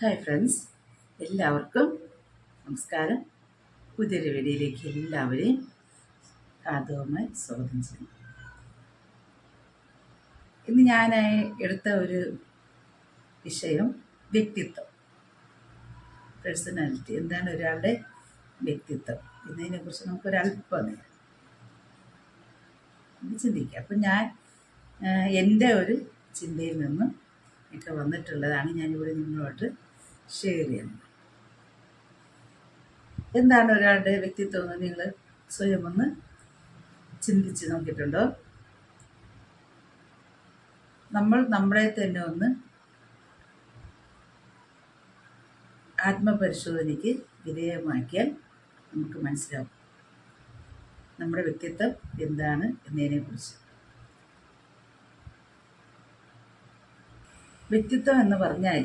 Hi friends എല്ലാവർക്കും നമസ്കാരം. പുതിയൊരു വീഡിയോയിലേക്ക് എല്ലാവരെയും ആദ്യമായി സ്വാഗതം ചെയ്യുന്നു. ഇന്ന് ഞാൻ എടുത്ത ഒരു വിഷയം വ്യക്തിത്വം. പേഴ്സണാലിറ്റി എന്താണ് ഒരാളുടെ വ്യക്തിത്വം? എന്നതിനെക്കുറിച്ച് നമുക്കൊരല്പം നേരം ചിന്തിക്കുക ചിന്തിക്കാം. അപ്പം ഞാൻ എന്റെ ഒരു ചിന്തയിൽ നിന്നും ഒക്കെ വന്നിട്ടുള്ളതാണ് ഞാനിവിടെ നിങ്ങളോട്ട് ഷെയർ എന്താണ് ഒരാളുടെ വ്യക്തിത്വം എന്ന് നിങ്ങൾ സ്വയം ഒന്ന് ചിന്തിച്ച് നോക്കിയിട്ടുണ്ടോ? നമ്മൾ നമ്മളെ തന്നെ ഒന്ന് ആത്മപരിശോധനയ്ക്ക് വിധേയമാക്കിയാൽ നമുക്ക് മനസ്സിലാവും നമ്മുടെ വ്യക്തിത്വം എന്താണ് എന്നതിനെക്കുറിച്ച്. വ്യക്തിത്വം എന്ന് പറഞ്ഞാൽ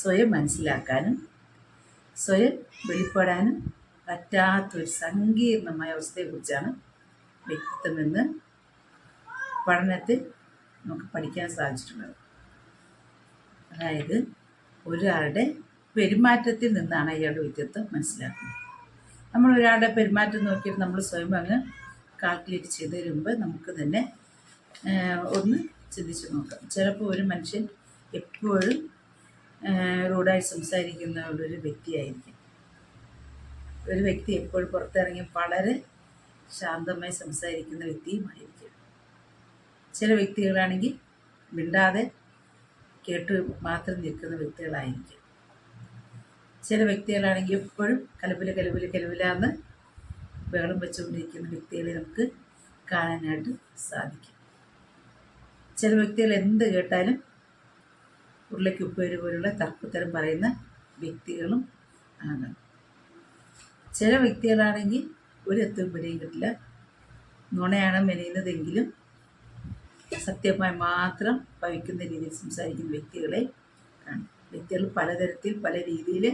സ്വയം മനസ്സിലാക്കാനും സ്വയം വെളിപ്പെടാനും പറ്റാത്തൊരു സങ്കീർണമായ അവസ്ഥയെക്കുറിച്ചാണ് വ്യക്തിത്വം എന്ന് പഠനത്തിൽ നമുക്ക് പഠിക്കാൻ സാധിച്ചിട്ടുള്ളത്. അതായത് ഒരാളുടെ പെരുമാറ്റത്തിൽ നിന്നാണ് അയാളുടെ വ്യക്തിത്വം മനസ്സിലാക്കുന്നത്. നമ്മൾ ഒരാളുടെ പെരുമാറ്റം നോക്കിയിട്ട് നമ്മൾ സ്വയം അങ്ങ് കാൽക്കുലേറ്റ് ചെയ്ത് തരുമ്പോൾ നമുക്ക് തന്നെ ഒന്ന് ചിന്തിച്ച് നോക്കാം. ചിലപ്പോൾ ഒരു മനുഷ്യൻ എപ്പോഴും റൂഡായി സംസാരിക്കുന്ന ഒരു വ്യക്തിയായിരിക്കും. ഒരു വ്യക്തി എപ്പോഴും പുറത്തിറങ്ങി വളരെ ശാന്തമായി സംസാരിക്കുന്ന വ്യക്തിയുമായിരിക്കും. ചില വ്യക്തികളാണെങ്കിൽ മിണ്ടാതെ കേട്ട് മാത്രം നിൽക്കുന്ന വ്യക്തികളായിരിക്കും. ചില വ്യക്തികളാണെങ്കിൽ എപ്പോഴും കലപില കലപില കലപിലാന്ന് ബഹളം വെച്ചുകൊണ്ടിരിക്കുന്ന വ്യക്തികളെ നമുക്ക് കാണാനായിട്ട് സാധിക്കും. ചില വ്യക്തികൾ എന്ത് കേട്ടാലും ഉരുളയ്ക്ക് ഉപ്പേര് പോലുള്ള തർക്കുത്തരം പറയുന്ന വ്യക്തികളും ആണ്. ചില വ്യക്തികളാണെങ്കിൽ ഒരു എത്തും പിടിയും കിട്ടില്ല. നുണയാണ് മെനയുന്നതെങ്കിലും സത്യമായി മാത്രം ഭവിക്കുന്ന രീതിയിൽ സംസാരിക്കുന്ന വ്യക്തികളെ കാണും വ്യക്തികൾ പലതരത്തിൽ പല രീതിയിൽ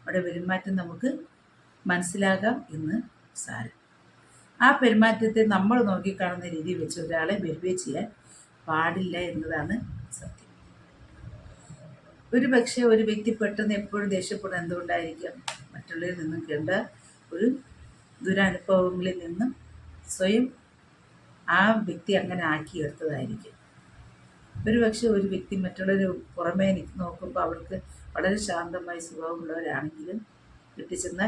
അവിടെ പെരുമാറ്റം നമുക്ക് മനസ്സിലാകാം എന്ന് സാരം. ആ പെരുമാറ്റത്തെ നമ്മൾ നോക്കിക്കാണുന്ന രീതി വെച്ച് ഒരാളെ വെറുതെ ചെയ്യാൻ പാടില്ല എന്നതാണ് സത്യം. ഒരു പക്ഷേ ഒരു വ്യക്തി പെട്ടെന്ന് എപ്പോഴും ദേഷ്യപ്പെടുന്നത് എന്തുകൊണ്ടായിരിക്കാം? മറ്റുള്ളവരിൽ നിന്നും കേണ്ട ഒരു ദുരനുഭവങ്ങളിൽ നിന്നും സ്വയം ആ വ്യക്തി അങ്ങനെ ആക്കിയെടുത്തതായിരിക്കും ഒരു പക്ഷേ ഒരു വ്യക്തി മറ്റുള്ളവർ പുറമേ നോക്കുമ്പോൾ അവർക്ക് വളരെ ശാന്തമായ സ്വഭാവമുള്ളവരാണെങ്കിലും കിട്ടിച്ചെന്ന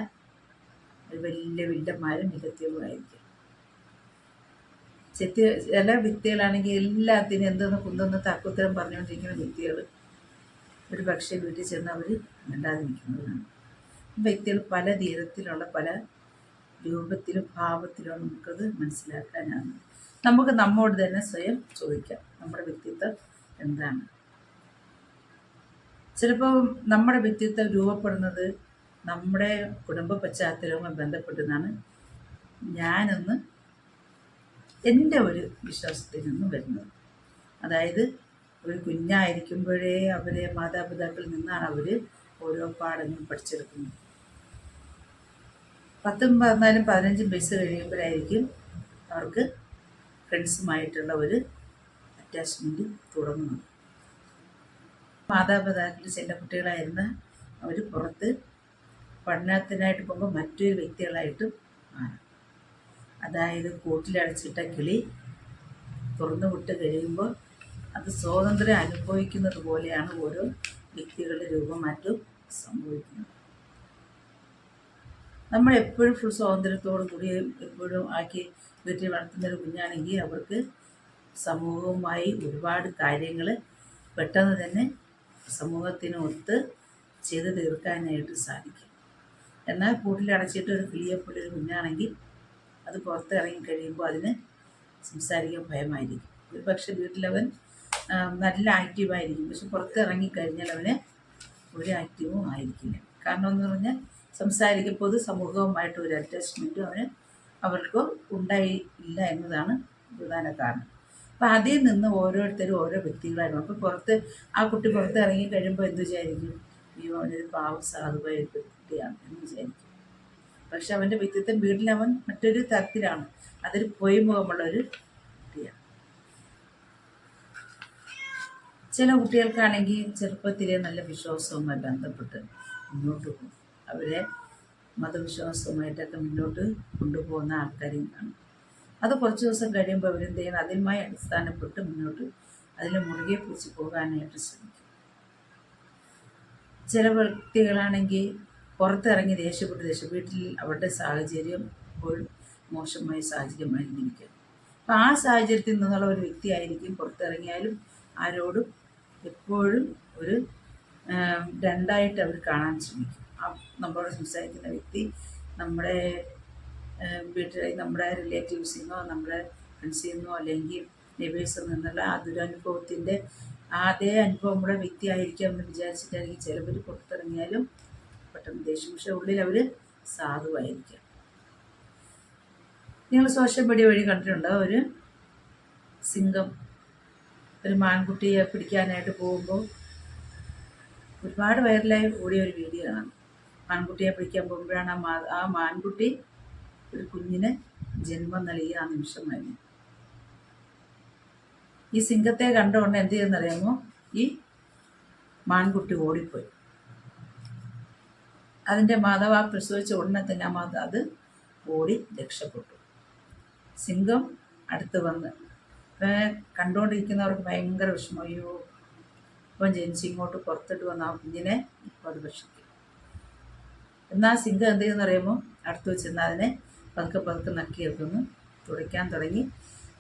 ഒരു വലിയ വില്ലന്മാരും മികത്യവുമായിരിക്കും ചെത്തി ചില വ്യക്തികളാണെങ്കിൽ എല്ലാത്തിനും എന്തെന്ന് കുന്തെന്ന് തക്കുത്തരം പറഞ്ഞുകൊണ്ടിരിക്കുന്ന വ്യക്തികൾ ഒരു പക്ഷേ വീട്ടിൽ ചെന്ന് അവർ മിണ്ടാതിരിക്കുന്നതാണ് വ്യക്തികൾ പല തീരത്തിലുള്ള പല രൂപത്തിലും ഭാവത്തിലും നമുക്കത് മനസ്സിലാക്കാനാണ്. നമുക്ക് നമ്മോട് തന്നെ സ്വയം ചോദിക്കാം നമ്മുടെ വ്യക്തിത്വം എന്താണ്? ചിലപ്പോൾ നമ്മുടെ വ്യക്തിത്വം രൂപപ്പെടുന്നത് നമ്മുടെ കുടുംബ പശ്ചാത്തലവുമായി ബന്ധപ്പെട്ടതാണ്. ഞാനെന്ന് എന്റെ ഒരു വിശ്വാസത്തിൽ നിന്നും വരുന്നത്. അതായത് ഒരു കുഞ്ഞായിരിക്കുമ്പോഴേ അവരെ മാതാപിതാക്കളിൽ നിന്നാണ് അവർ ഓരോ പാഠങ്ങളും പഠിച്ചെടുക്കുന്നത്. പത്തും പതിനാലും പതിനഞ്ചും വയസ്സ് കഴിയുമ്പോഴായിരിക്കും അവർക്ക് ഫ്രണ്ട്സുമായിട്ടുള്ള ഒരു അറ്റാച്ച്മെന്റ് തുടങ്ങുന്നത്. മാതാപിതാക്കൾ ചില കുട്ടികളായിരുന്ന അവർ പുറത്ത് പഠനത്തിനായിട്ട് പോകുമ്പോൾ മറ്റൊരു വ്യക്തികളായിട്ടും ആണ് അതായത് കൂട്ടിലടച്ചിട്ട കിളി തുറന്നു വിട്ട് കഴിയുമ്പോൾ അത് സ്വാതന്ത്ര്യം അനുഭവിക്കുന്നത് പോലെയാണ് ഓരോ വ്യക്തികളുടെ രൂപമാറ്റവും സംഭവിക്കുന്നത്. നമ്മൾ എപ്പോഴും ഫുൾ സ്വാതന്ത്ര്യത്തോടു കൂടി എപ്പോഴും ആക്കി വീട്ടിൽ വളർത്തുന്ന ഒരു കുഞ്ഞാണെങ്കിൽ അവർക്ക് സമൂഹവുമായി ഒരുപാട് കാര്യങ്ങൾ പെട്ടെന്ന് തന്നെ സമൂഹത്തിനൊത്ത് ചെയ്ത് തീർക്കാനായിട്ട് സാധിക്കും. എന്നാൽ കൂട്ടിലടച്ചിട്ട് ഒരു കിളിയെപ്പോലെ ഒരു കുഞ്ഞാണെങ്കിൽ അത് പുറത്ത് ഇറങ്ങി കഴിയുമ്പോൾ അതിന് സംസാരിക്കാൻ ഭയമായിരിക്കും. ഒരു പക്ഷേ വീട്ടിലവൻ നല്ല ആക്റ്റീവായിരിക്കും പക്ഷെ പുറത്ത് ഇറങ്ങിക്കഴിഞ്ഞാൽ അവന് ഒരു ആക്റ്റീവും ആയിരിക്കില്ല. കാരണം എന്ന് പറഞ്ഞാൽ സംസാരിക്കും. പൊതു സമൂഹവുമായിട്ട് ഒരു അറ്റാച്ച്മെന്റും അവന് അവർക്ക് ഉണ്ടായി ഇല്ല എന്നതാണ് പ്രധാന കാരണം. അപ്പം അതിൽ നിന്ന് ഓരോരുത്തരും ഓരോ വ്യക്തികളായിരുന്നു. അപ്പോൾ പുറത്ത് ആ കുട്ടി പുറത്ത് ഇറങ്ങി കഴിയുമ്പോൾ എന്ത് വിചാരിക്കും? അയ്യോ അവനൊരു പാവ സാധുവായ കുട്ടിയാണ് എന്ന് വിചാരിക്കും. പക്ഷെ അവന്റെ വ്യക്തിത്വം വീട്ടിൽ അവൻ മറ്റൊരു തരത്തിലാണ്. അതൊരു പൊയ്മുഖമുള്ള ഒരു കുട്ടിയാണ് ചില കുട്ടികൾക്കാണെങ്കിൽ ചെറുപ്പത്തിലെ നല്ല വിശ്വാസവുമായി ബന്ധപ്പെട്ട് മുന്നോട്ട് പോകും. അവരെ മതവിശ്വാസവുമായിട്ടൊക്കെ മുന്നോട്ട് കൊണ്ടുപോകുന്ന ആൾക്കാരെയും കാണും. അത് കുറച്ച് ദിവസം കഴിയുമ്പോൾ അവരെന്ത് ചെയ്യണം അതിലുമായി അടിസ്ഥാനപ്പെട്ട് മുന്നോട്ട് അതിൽ മുറുകെ പിടിച്ച് പോകാനായിട്ട് ശ്രമിക്കും. ചില വ്യക്തികളാണെങ്കിൽ പുറത്തിറങ്ങി ദേഷ്യപ്പെട്ട് ദേഷ്യം വീട്ടിൽ അവരുടെ സാഹചര്യം എപ്പോഴും മോശമായ സാഹചര്യമായിരിക്കും. അപ്പം ആ സാഹചര്യത്തിൽ നിന്നുള്ള ഒരു വ്യക്തിയായിരിക്കും പുറത്തിറങ്ങിയാലും ആരോടും എപ്പോഴും ഒരു രണ്ടായിട്ട് അവർ കാണാൻ ശ്രമിക്കും. ആ നമ്മളോട് സംസാരിക്കുന്ന വ്യക്തി നമ്മുടെ വീട്ടിലെ നമ്മുടെ റിലേറ്റീവ്സിൽ നിന്നോ നമ്മുടെ ഫ്രണ്ട്സിൽ നിന്നോ അല്ലെങ്കിൽ നെബേഴ്സിൽ നിന്നുള്ള ആ ദുരനുഭവത്തിന്റെ അതേ അനുഭവം നമ്മുടെ വ്യക്തി ആയിരിക്കും എന്ന് വിചാരിച്ചിട്ടായിരിക്കും ചിലവർ പുറത്തിറങ്ങിയാലും പെട്ടെന്ന് ദേഷ്യം പക്ഷെ ഉള്ളിൽ അവർ സാധുവായിരിക്കാം. നിങ്ങൾ സോഷ്യൽ മീഡിയ വഴി കണ്ടിട്ടുണ്ടോ? ഒരു സിംഗം ഒരു മാൻകുട്ടിയെ പിടിക്കാനായിട്ട് പോകുമ്പോൾ ഒരുപാട് വൈറലായി ഓടിയ ഒരു വീഡിയോ ആണ്. മാൻകുട്ടിയെ പിടിക്കാൻ പോകുമ്പോഴാണ് ആ മാ ആ മാൻകുട്ടി ഒരു കുഞ്ഞിന് ജന്മം നൽകിയ ആ നിമിഷമായിരുന്നു ഈ സിംഹത്തെ കണ്ടുകൊണ്ട് എന്ത് ചെയ്യുന്നറിയാമോ? ഈ മാൻകുട്ടി ഓടിപ്പോയി. അതിന്റെ മാതാവ് ആ പ്രസവിച്ച ഉടനെ തന്നെ ആ മാതാവ് അത് ഓടി രക്ഷപ്പെട്ടു. സിംഹം അടുത്ത് വന്ന് കണ്ടുകൊണ്ടിരിക്കുന്നവർക്ക് ഭയങ്കര വിഷമം. അയ്യോ ഇപ്പം ജനിച്ച് ഇങ്ങോട്ട് പുറത്തിട്ട് വന്ന ആ കുഞ്ഞിനെ ഇപ്പോൾ അത് ഭക്ഷിക്കും. എന്നാൽ സിംഹം എന്ത് ചെയ്യുന്നറിയുമ്പോൾ അടുത്ത് വെച്ചിരുന്ന അതിനെ പതുക്കെ പതുക്കെ നക്കിയെടുക്കുന്നു തുടയ്ക്കാൻ തുടങ്ങി.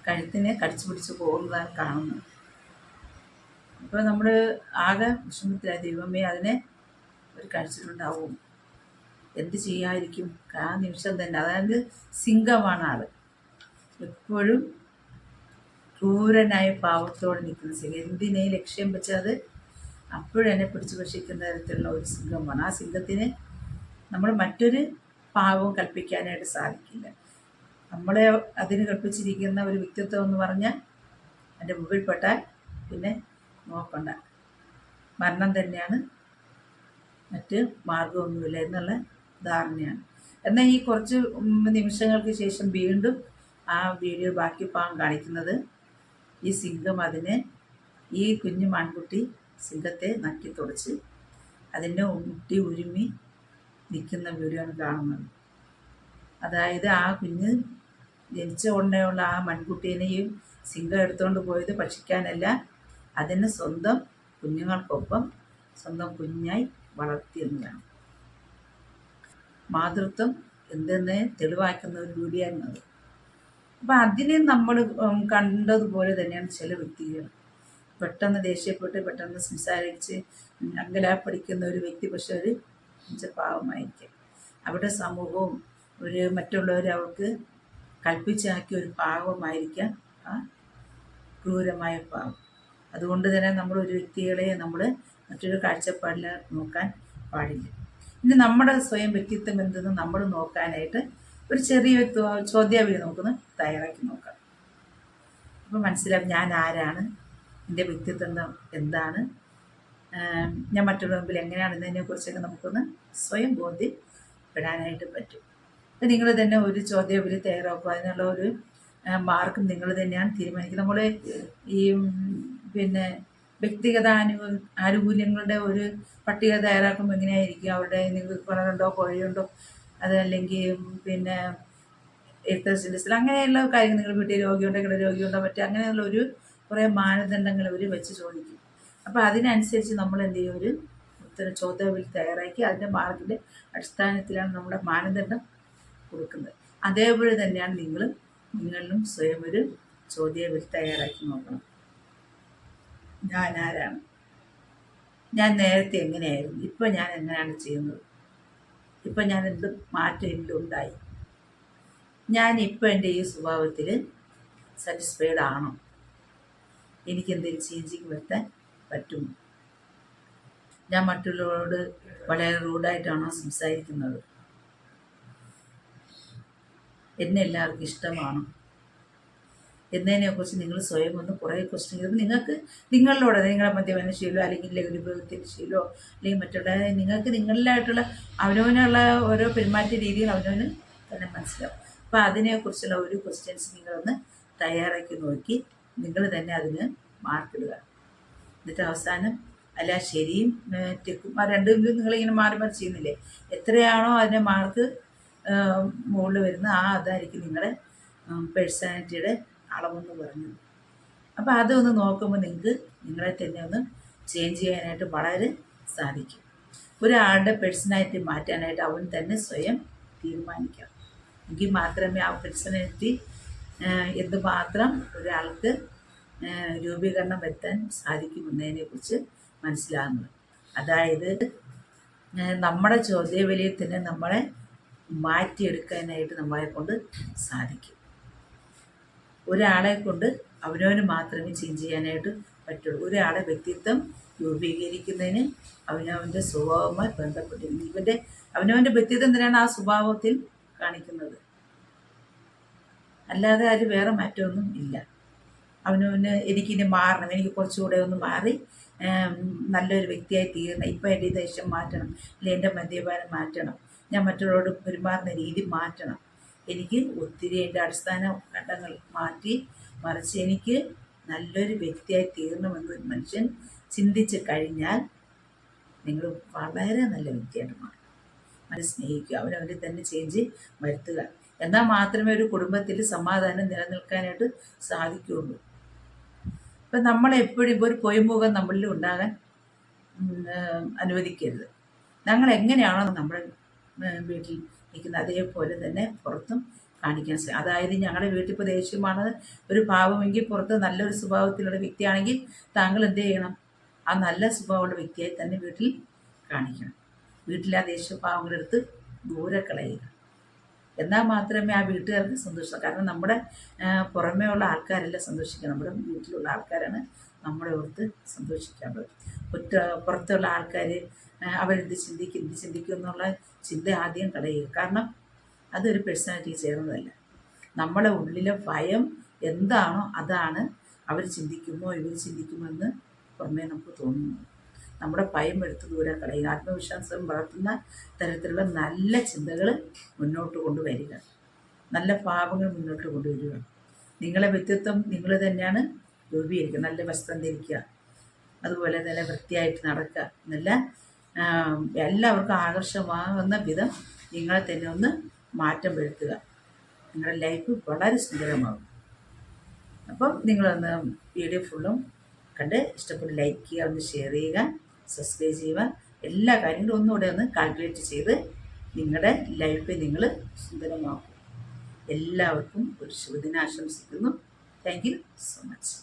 കഴുത്തിനെ കടിച്ചു പിടിച്ച് പോകുന്നതാണ് കാണുന്നത്. അപ്പോൾ നമ്മൾ ആകെ വിഷമത്തിലായി. ദൈവമേ അതിനെ ഒരു കഴിച്ചിട്ടുണ്ടാവും. എന്ത് ചെയ്യാതിരിക്കും? ആ നിമിഷം തന്നെ. അതായത് സിംഹമാണ് ആൾ എപ്പോഴും ക്രൂരനായ പാവത്തോടെ നിൽക്കുന്ന. സിംഹം എന്തിനെ ലക്ഷ്യം അത് അപ്പോഴെന്നെ പിടിച്ചു ഭക്ഷിക്കുന്ന തരത്തിലുള്ള ഒരു സിംഹമാണ്. ആ സിംഹത്തിന് നമ്മൾ മറ്റൊരു പാവവും കൽപ്പിക്കാനായിട്ട് സാധിക്കില്ല. നമ്മളെ അതിന് കൽപ്പിച്ചിരിക്കുന്ന ഒരു വ്യക്തിത്വം എന്ന് പറഞ്ഞാൽ എന്റെ മുമ്പിൽപ്പെട്ടാൽ പിന്നെ നോക്കണ്ട. മരണം തന്നെയാണ് മറ്റ് മാർഗമൊന്നുമില്ല എന്നുള്ള ധാരണയാണ്. എന്നാൽ ഈ കുറച്ച് നിമിഷങ്ങൾക്ക് ശേഷം വീണ്ടും ആ വീഡിയോ ബാക്കി പാവം കാണിക്കുന്നത് ഈ സിംഹം അതിനെ ഈ കുഞ്ഞു മൺകുട്ടി സിംഹത്തെ നക്കി തുടച്ച് അതിന്റെ മുട്ടി ഉരുമി നിൽക്കുന്ന വീഡിയോ കാണുന്നത്. അതായത് ആ കുഞ്ഞ് ജനിച്ച ഉടനെയുള്ള ആ മൺകുട്ടീനെയും സിംഹം എടുത്തുകൊണ്ട് പോയത് ഭക്ഷിക്കാനല്ല അതിന് സ്വന്തം കുഞ്ഞുങ്ങൾക്കൊപ്പം സ്വന്തം കുഞ്ഞായി വളർത്തിയെന്നതാണ് മാതൃത്വം എന്തെന്ന് തെളിവാക്കുന്ന ഒരു വീഡിയോ എന്നത് അപ്പം അതിനെ നമ്മൾ കണ്ടതുപോലെ തന്നെയാണ് ചില വ്യക്തികൾ. പെട്ടെന്ന് ദേഷ്യപ്പെട്ട് പെട്ടെന്ന് സംസാരിച്ച് അങ്കലാപ്പടിക്കുന്ന ഒരു വ്യക്തി പക്ഷെ ഒരു പാവമായിരിക്കും. അവിടെ സമൂഹവും ഒരു മറ്റുള്ളവർ അവർക്ക് കൽപ്പിച്ചാക്കിയ ഒരു പാവമായിരിക്കാം ആ ക്രൂരമായ പാവം. അതുകൊണ്ട് തന്നെ നമ്മൾ ഒരു വ്യക്തികളെ നമ്മൾ മറ്റൊരു കാഴ്ചപ്പാടിൽ നോക്കാൻ പാടില്ല. ഇനി നമ്മുടെ സ്വയം വ്യക്തിത്വം എന്തെന്ന് നമ്മൾ നോക്കാനായിട്ട് ഒരു ചെറിയ ചോദ്യാവലി നമുക്കൊന്ന് തയ്യാറാക്കി നോക്കാം. അപ്പോൾ മനസ്സിലാവും ഞാൻ ആരാണ്? എന്റെ വ്യക്തിത്വം എന്താണ്? ഞാൻ മറ്റുള്ള മുമ്പിൽ എങ്ങനെയാണ് കുറിച്ചൊക്കെ നമുക്കൊന്ന് സ്വയം ബോധ്യപ്പെടാനായിട്ട് പറ്റും. അപ്പം നിങ്ങൾ തന്നെ ഒരു ചോദ്യാവലി തയ്യാറാക്കുക അതിനുള്ള ഒരു മാർക്കും നിങ്ങൾ തന്നെയാണ് തീരുമാനിക്കുന്നത്. നമ്മൾ ഈ പിന്നെ വ്യക്തിഗത അനു ആനുകൂല്യങ്ങളുടെ ഒരു പട്ടിക തയ്യാറാക്കുമ്പോൾ എങ്ങനെയായിരിക്കും? അവരുടെ നിങ്ങൾക്ക് കിണറുണ്ടോ അതല്ലെങ്കിൽ പിന്നെ എഴുത്തച്ഛന്റെ അങ്ങനെയുള്ള കാര്യങ്ങൾ നിങ്ങൾ വീട്ടിൽ രോഗിയുണ്ടോ കിട രോഗിയുണ്ടോ മറ്റേ അങ്ങനെയുള്ള ഒരു കുറേ മാനദണ്ഡങ്ങൾ അവർ വെച്ച് ചോദിക്കും. അപ്പോൾ അതിനനുസരിച്ച് നമ്മൾ എന്ത് ചെയ്യും? ഒരു ഉത്തര ചോദ്യാവലി തയ്യാറാക്കി അതിന്റെ മാർക്കിന്റെ അടിസ്ഥാനത്തിലാണ് നമ്മുടെ മാനദണ്ഡം കൊടുക്കുന്നത്. അതേപോലെ തന്നെയാണ് നിങ്ങൾ നിങ്ങളിലും സ്വയം ഒരു ചോദ്യാവലി തയ്യാറാക്കി നോക്കണം. ഞാൻ ആരാണ്? ഞാൻ നേരത്തെ എങ്ങനെയായിരുന്നു? ഇപ്പം ഞാൻ എങ്ങനെയാണ് ചെയ്യുന്നത്? ഇപ്പം ഞാൻ എന്ത് മാറ്റം ഞാൻ ഇപ്പം എന്റെ ഈ സ്വഭാവത്തിൽ സാറ്റിസ്ഫൈഡ് ആണോ? എനിക്ക് എന്തെങ്കിലും ചേഞ്ചിങ് വരുത്താൻ പറ്റുമോ? ഞാൻ മറ്റുള്ളവരോട് വളരെ റൂഡായിട്ടാണോ സംസാരിക്കുന്നത്? എന്നെ എല്ലാവർക്കും ഇഷ്ടമാണ്? എന്നതിനെക്കുറിച്ച് നിങ്ങൾ സ്വയം ഒന്ന് കുറേ ക്വസ്റ്റ്യൻ ചെയ്ത് നിങ്ങൾക്ക് നിങ്ങളിലൂടെ നിങ്ങളുടെ മദ്യപനശീലോ അല്ലെങ്കിൽ ലഘുവിഭവത്തിന്റെ ശീലോ അല്ലെങ്കിൽ മറ്റുള്ള നിങ്ങൾക്ക് നിങ്ങളിലായിട്ടുള്ള അവനവനുള്ള ഓരോ പെരുമാറ്റ രീതികൾ അവനവന് തന്നെ മനസ്സിലാവും. അപ്പോൾ അതിനെക്കുറിച്ചുള്ള ഒരു ക്വസ്റ്റ്യൻസ് നിങ്ങളൊന്ന് തയ്യാറാക്കി നോക്കി നിങ്ങൾ തന്നെ അതിന് മാർക്കിടുക എന്നിട്ട് അവസാനം അല്ല ശരിയും തെക്കും ആ രണ്ടും നിങ്ങളിങ്ങനെ മാറി മാറി ചെയ്യുന്നില്ലേ? എത്രയാണോ അതിന്റെ മാർക്ക് മുകളിൽ വരുന്നത് ആ അതായിരിക്കും നിങ്ങളുടെ പേഴ്സണാലിറ്റിയുടെ അളവെന്ന് പറഞ്ഞത് അപ്പോൾ അതൊന്ന് നോക്കുമ്പോൾ നിങ്ങൾക്ക് നിങ്ങളെ തന്നെ ഒന്ന് ചേഞ്ച് ചെയ്യാനായിട്ട് വളരെ സാധിക്കും. ഒരാളുടെ പേഴ്സണാലിറ്റി മാറ്റാനായിട്ട് അവൻ തന്നെ സ്വയം തീരുമാനിക്കാം. എങ്കിൽ മാത്രമേ ആ പേഴ്സണാലിറ്റി എന്തുമാത്രം ഒരാൾക്ക് രൂപീകരണം വരുത്താൻ സാധിക്കുമെന്നതിനെക്കുറിച്ച് മനസ്സിലാകുന്നത്. അതായത് നമ്മുടെ ചോദ്യവിലയിൽ തന്നെ നമ്മളെ മാറ്റിയെടുക്കാനായിട്ട് നമ്മളെ കൊണ്ട് സാധിക്കും. ഒരാളെ കൊണ്ട് അവനവന് മാത്രമേ ചേഞ്ച് ചെയ്യാനായിട്ട് പറ്റുള്ളൂ. ഒരാളെ വ്യക്തിത്വം രൂപീകരിക്കുന്നതിന് അവനവന്റെ സ്വഭാവവുമായി ബന്ധപ്പെട്ടിരിക്കുന്നു. ഇവന്റെ അവനവന്റെ വ്യക്തിത്വം തന്നെയാണ് ആ സ്വഭാവത്തിൽ കാണിക്കുന്നത്. അല്ലാതെ അതിൽ വേറെ മാറ്റമൊന്നും ഇല്ല. അവനവന് എനിക്കിനി മാറണം എനിക്ക് കുറച്ചുകൂടെ ഒന്ന് മാറി നല്ലൊരു വ്യക്തിയായി തീരണം ഇപ്പം എന്റെ ദേഷ്യം മാറ്റണം അല്ലെങ്കിൽ എന്റെ മദ്യപാനം മാറ്റണം ഞാൻ മറ്റുള്ളവരോട് പെരുമാറുന്ന രീതി മാറ്റണം. എനിക്ക് ഒത്തിരി എന്റെ അടിസ്ഥാന ഘട്ടങ്ങൾ മാറ്റി മറിച്ച് എനിക്ക് നല്ലൊരു വ്യക്തിയായി തീരണമെന്ന് ഒരു മനുഷ്യൻ ചിന്തിച്ച് കഴിഞ്ഞാൽ നിങ്ങൾ വളരെ നല്ല വ്യക്തിയായിട്ട് മാറും. അവരെ സ്നേഹിക്കുക അവരവരെ തന്നെ ചേഞ്ച് വരുത്തുക. എന്നാൽ മാത്രമേ ഒരു കുടുംബത്തിൽ സമാധാനം നിലനിൽക്കാനായിട്ട് സാധിക്കുകയുള്ളൂ. ഇപ്പം നമ്മളെപ്പോഴും ഒരു പൊയ്മുഖം നമ്മളിൽ ഉണ്ടാകാൻ അനുവദിക്കരുത്. ഞങ്ങൾ എങ്ങനെയാണോ നമ്മുടെ വീട്ടിൽ നിൽക്കുന്നത് അതേപോലെ തന്നെ പുറത്തും കാണിക്കാൻ ശ്രമിക്കും അതായത് ഞങ്ങളുടെ വീട്ടിൽ ഇപ്പോൾ ദേഷ്യമാണ് ഒരു ഭാവമെങ്കിൽ പുറത്ത് നല്ലൊരു സ്വഭാവത്തിലുള്ള വ്യക്തിയാണെങ്കിൽ താങ്കൾ എന്ത് ചെയ്യണം? ആ നല്ല സ്വഭാവമുള്ള വ്യക്തിയായി തന്നെ വീട്ടിൽ കാണിക്കണം. വീട്ടിലെ ആ ദേഷ്യഭാവങ്ങളെടുത്ത് ദൂരെ കളയുക. എന്നാൽ മാത്രമേ ആ വീട്ടുകാർക്ക് സന്തോഷം കാരണം നമ്മുടെ പുറമേ ഉള്ള ആൾക്കാരല്ല സന്തോഷിക്കുക. നമ്മുടെ വീട്ടിലുള്ള ആൾക്കാരാണ് നമ്മളെ ഓർത്ത് സന്തോഷിക്കേണ്ടത് ഒറ്റ പുറത്തുള്ള ആൾക്കാർ അവരെന്ത് ചിന്തിക്കും? എന്ത് ചിന്തിക്കും എന്നുള്ള ചിന്ത ആദ്യം കളയുക കാരണം അതൊരു പേഴ്സണാലിറ്റി ചേർന്നതല്ല. നമ്മുടെ ഉള്ളിലെ ഭയം എന്താണോ അതാണ് അവർ ചിന്തിക്കുമോ ഇവർ ചിന്തിക്കുമോ എന്ന് പുറമേ നമുക്ക് തോന്നുന്നു. നമ്മുടെ ഭയം എടുത്ത് ദൂരെ കളയുക. ആത്മവിശ്വാസം വളർത്തുന്ന തരത്തിലുള്ള നല്ല ചിന്തകൾ മുന്നോട്ട് കൊണ്ടുവരിക. നല്ല ഭാവങ്ങൾ മുന്നോട്ട് കൊണ്ടുവരിക. നിങ്ങളെ വ്യക്തിത്വം നിങ്ങൾ തന്നെയാണ് രൂപീകരിക്കുക. നല്ല വസ്ത്രം ധരിക്കുക. അതുപോലെ നല്ല വൃത്തിയായിട്ട് നടക്കുക. നല്ല എല്ലാവർക്കും ആകർഷമാകുന്ന വിധം നിങ്ങളെ തന്നെ ഒന്ന് മാറ്റം വരുത്തുക. നിങ്ങളുടെ ലൈഫ് വളരെ സുന്ദരമാകും. അപ്പം നിങ്ങളൊന്ന് വീഡിയോ ഫുള്ളും കണ്ട് ഇഷ്ടപ്പെട്ട് ലൈക്ക് ചെയ്യുക ഒന്ന് ഷെയർ ചെയ്യുക സബ്സ്ക്രൈബ് ചെയ്യുക. എല്ലാ കാര്യങ്ങളും ഒന്നുകൂടെ ഒന്ന് കാൽക്കുലേറ്റ് ചെയ്ത് നിങ്ങളുടെ ലൈഫ് നിങ്ങൾ സുന്ദരമാക്കും. എല്ലാവർക്കും ഒരു ശുഭദിനം ആശംസിക്കുന്നു താങ്ക് യു സോ മച്ച്